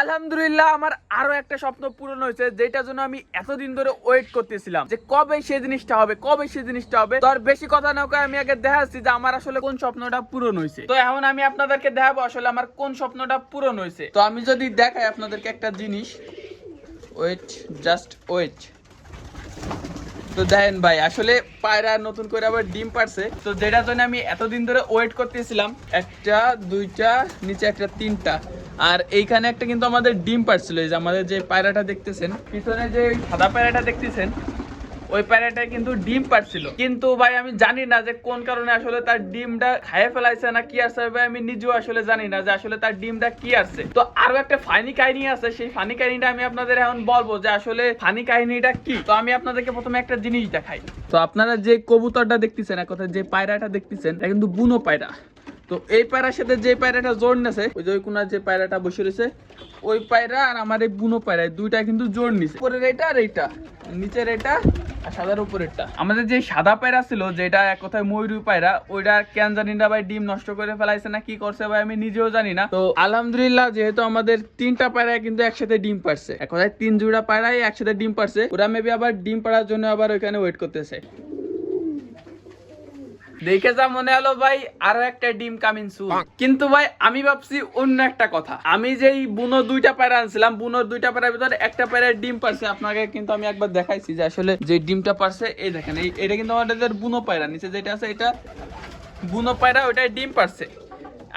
আলহামদুলিল্লাহ আমার আরও একটা স্বপ্ন পূরণ হয়েছে, যেটার জন্য আমি এতদিন ধরে ওয়েট করতেছিলাম যে কবে সেই জিনিসটা হবে, কবে সেই জিনিসটা হবে। তো আর বেশি কথা না কয়ে আমি আগে দেখাচ্ছি যে আমার আসলে কোন স্বপ্নটা পূরণ হয়েছে। তো এখন আমি আপনাদেরকে দেখাবো আসলে আমার কোন স্বপ্নটা পূরণ হয়েছে। তো আমি যদি দেখাই আপনাদেরকে একটা জিনিস। ওয়েট জাস্ট ওয়েট তো দেখেন ভাই, আসলে পায়রা নতুন করে আবার ডিম পারছে তো যেটার জন্য আমি এতদিন ধরে ওয়েট করতেছিলাম, একটা, দুইটা, নিচে একটা, তিনটা। আর এইখানে একটা কিন্তু আমাদের ডিম পারছিল এই যে আমাদের যে পায়রাটা দেখতেছেন, পিছনে যে সাদা পায়রাটা দেখতেছেন, ওই প্যারাটা কিন্তু ডিম পারছিল কিন্তু ভাই, আমি জানি না যে কোন কারণে আসলে তার ডিমটা খাইয়ে ফেলাইছে না কি আসছে ভাই, আমি নিজেও আসলে জানি না যে আসলে তার ডিমটা কি আছে। তো আরও একটা ফানি কাহিনী আছে, সেই ফানি কাহিনীটা আমি আপনাদের এখন বলব যে আসলে ফানি কাহিনীটা কি। তো আমি আপনাদেরকে প্রথমে একটা জিনিস দেখাই। তো আপনারা যে কবুতরটা দেখতেছেন, এক কথা যে পায়রাটা দেখতেছেন, এটা কিন্তু বুনো পায়রা। তো এই পায়রার সাথে যে পায়রাটা জোর নেছে, ওই যে ওই কোনার যে পায়রাটা বসে রয়েছে, ওই পায়রা আর আমার এই বুনো পায়রা দুইটা কিন্তু জোর নিছে। উপরের এটা আর এইটা, নিচের এটা আর সাদার উপরেরটা। আমাদের যে সাদা পায়রা ছিল, যেটা এক কথায় ময়ূরী পায়রা, ওইটা কেন জানি না ভাই ডিম নষ্ট করে ফেলাইছে না কি করছে ভাই আমি নিজেও জানি না। তো আলহামদুলিল্লাহ, যেহেতু আমাদের তিনটা পায়রা কিন্তু একসাথে ডিম পারছে এক কথায় তিন জোড়া পায়রাই একসাথে ডিম পারছে ওরা মেবি আবার ডিম পাড়ার জন্য আবার ওইখানে ওয়েট করতেছে। দেখে যা মনে হলো ভাই আরও একটা ডিম কামিন সুন কিন্তু ভাই আমি ভাবছি অন্য একটা কথা। আমি যেই বুনো দুইটা পায়রা আনছিলাম বুনোর দুইটা পায়রার ভিতরে একটা পায়রার ডিম পারছে। আপনাকে কিন্তু আমি একবার দেখাইছি যে আসলে যে ডিমটা পারছে এই দেখেন এটা কিন্তু আমাদের বুনো পায়রা নিচে যেটা আছে এটা বুনো পায়রা ওইটাই ডিম পারছে।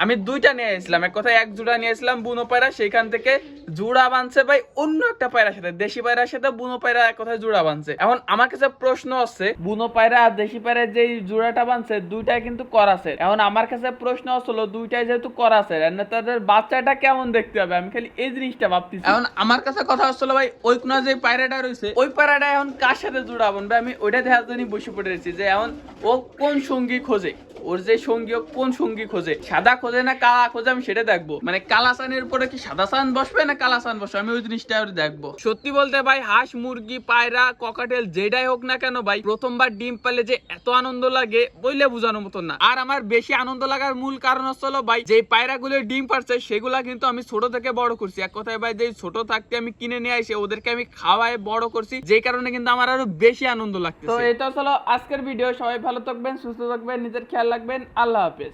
আমি দুইটা নিয়ে এসেছিলাম এক কথায় এক জোড়া নিয়ে এসেছিলাম বুনো পায়রা সেখান থেকে জোড়া বানছে ভাই, অন্য একটা পায়রার সাথে, দেশি পায়রার সাথে বুনো পায়রা এক কথায় জোড়া বানছে। এখন আমার কাছে প্রশ্ন আছে, বুনো পায়রা আর দেশি পায়রার যে জোড়াটা বানছে, দুইটাই কিন্তু করাছে এখন আমার কাছে প্রশ্ন আসলো, দুইটাই যেহেতু করাছে তাদের বাচ্চাটা কেমন দেখতে হবে? আমি খালি এই জিনিসটা ভাবতেছি। এখন আমার কাছে কথা হচ্ছিল ভাই ওই কোনা যে পায়রাটা রয়েছে, ওই পায়রাটা এখন কার সাথে জোড়া বানবে? আমি ওইটা দেখার জন্যই বসে পড়ে রয়েছি যে এখন ও কোন সঙ্গী খোঁজে। ওর যে সঙ্গী কোন সঙ্গী খোঁজে? সাদা খোঁজে না কালা খোঁজে? আমি সেটা দেখব। মানে কালা সানের উপরে কি সাদা সান বসবে না কালা সান বসবে? আমি ওই জিনিসটা দেখব। সত্যি বলতে ভাই, হাঁস, মুরগি, পায়রা, ককাটেল, যেটাই হোক না কেন ভাই, প্রথমবার ডিম পালে যে এত আনন্দ লাগে, বইলে বোঝানোর মতন না। আর আমার বেশি আনন্দ লাগার মূল কারণ হচ্ছিল ভাই যে পায়রাগুলো ডিম পারছে, সেগুলা কিন্তু আমি ছোট থেকে বড় করছি। এক কথায় ভাই যে ছোট থাকতে আমি কিনে নিয়ে আসি, ওদেরকে আমি খাওয়ায় বড় করছি যে কারণে কিন্তু আমার আরও বেশি আনন্দ লাগছে তো এটা হলো আজকের ভিডিও সবাই ভালো থাকবেন, সুস্থ থাকবেন, নিজের খেয়াল রাখবেন আল্লাহ হাফেজ।